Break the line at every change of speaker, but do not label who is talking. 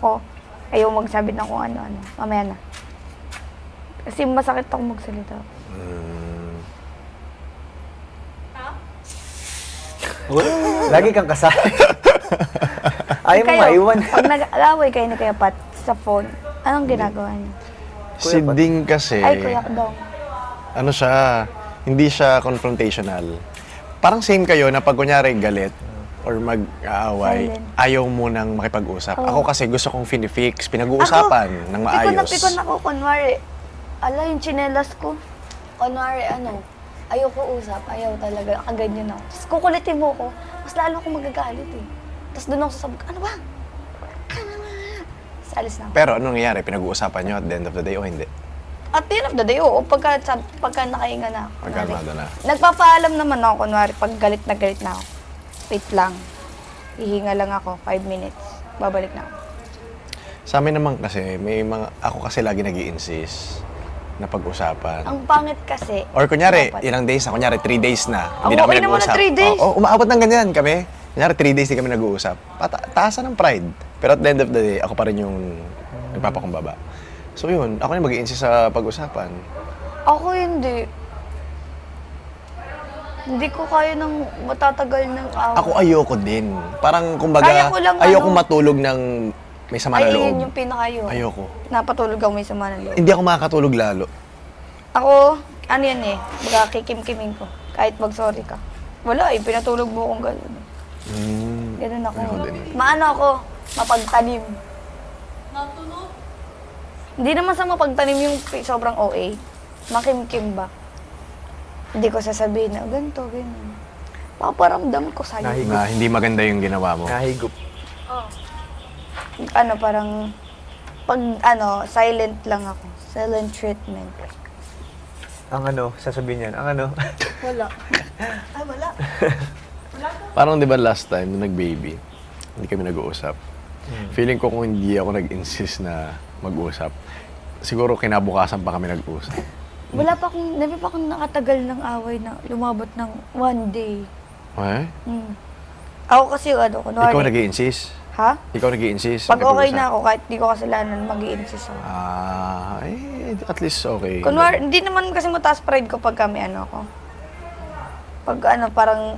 ako, ayaw magsabi ng kung ano-ano. Mamaya na. Kasi masakit ako magsalita.
Mm.
Lagi kang kasal. Ayaw mo
Kayo,
maiwan.
Pag nag-away kayo ni Kuya Pat sa phone, anong ginagawa niyo?
Si Ding kasi,
Ay, Kuya Dong.
ano siya, hindi siya confrontational. Parang same kayo na pag kunyari galit or mag-aaway,
Silent.
ayaw mo nang makipag-usap.
Oo.
Ako kasi gusto kong finifix, pinag-uusapan ng maayos.
Pikon na pikon ako, kunwari. Ala, yung chinelas ko. Kunwari, ano, ayoko usap, ayaw talaga, nakaganyan ako. Tapos kukulitin mo ko, mas lalo ako magagalit eh. Tapos doon ako sasabi, ano ba? Ano ba? Tapos alis na ako.
Pero anong nangyayari? Pinag-uusapan nyo at the end of the day o hindi?
At the end of the day, oo, pagka, sab- pagka nakahinga na ako. kunwari.
Na.
Nagpapaalam naman ako, kunwari, pag galit na galit na ako. Wait lang. Hihinga lang ako, 5 minutes. Babalik na ako.
Sa amin naman kasi, may mga, ako kasi lagi nag insist na pag-usapan.
Ang pangit kasi,
Or kunyari,
dapat-
ilang days na, kunyari, three days na.
Ako, okay naman na three days.
Oo, umaabot ng ganyan kami. Kunyari, three days di kami nag-uusap. Pata- taasan ng pride. Pero at the end of the day, ako pa rin yung nagpapakumbaba. So yun, ako yung mag insist sa pag-usapan.
Ako hindi. Hindi ko kaya ng matatagal ng away.
Ako ayoko din. Parang kumbaga,
Kaya ko lang,
ayoko
ano,
matulog ng may sama
Ay,
na loob.
yun yung pinakayo.
Ayoko.
Napatulog ako may sama ng loob.
Hindi ako makakatulog lalo.
Ako, ano yan eh, baga kikim-kiming ko. Kahit mag-sorry ka. Wala eh, pinatulog mo akong gano'n.
Mm.
Ganun ako.
Ayoko din.
Maano ako, mapagtanim. Hindi naman sa mapagtanim yung pi- sobrang OA. Makimkim ba? Hindi ko sasabihin na ganito, ganyan. Paparamdam ko sa'yo.
Nahi-
Na hindi maganda yung ginawa mo.
Nahigop.
ano, parang, pag, ano, silent lang ako. Silent treatment.
Ang ano, sasabihin niyan, ang ano.
Wala. Ay, wala.
Parang di ba last time, nung nag-baby, hindi kami nag-uusap. Feeling ko kung hindi ako nag-insist na mag-usap, siguro kinabukasan pa kami nag-usap.
Wala pa akong, never pa akong nakatagal ng away na lumabot ng one day.
Eh?
Hmm. Ako kasi, ano, kunwari.
Ikaw nag insist
Ha?
Ikaw nag insist
Pag okay na ako, kahit di ko kasalanan, mag insist ako.
Ah, eh, at least okay.
Kunwari, hindi naman kasi mataas pride ko pag kami ano ako. Pag ano, parang